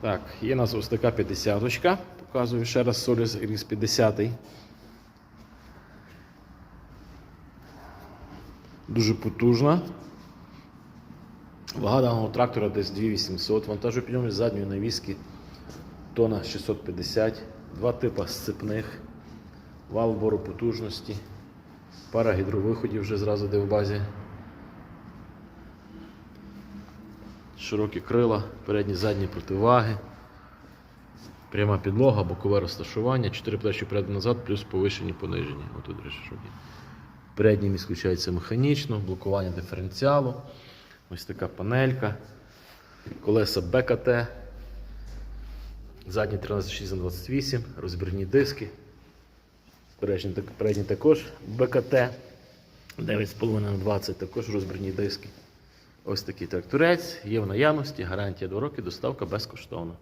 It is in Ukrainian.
Так, є у нас ось така 50-очка. Показую ще раз Solis RX 50. Дуже потужна. Вага даного трактора десь 2800. Вантажопідйомність задньої навіски тона 650. Два типа сцепних. Вал бору потужності. Пара гідровиходів вже зразу де в базі. Широкі крила, передні задні противаги. Пряма підлога, бокове розташування, 4 плечі вперед назад, плюс повишені понижені. Отут решетки. Передній міст включається механічно, блокування диференціалу. Ось така панелька. Колеса БКТ. Задні 136 на 28, розбірні диски. Передні також БКТ. 9,5 на 20 також розбірні диски. Ось такий тракторець, є в наявності, гарантія 2 роки, доставка безкоштовна.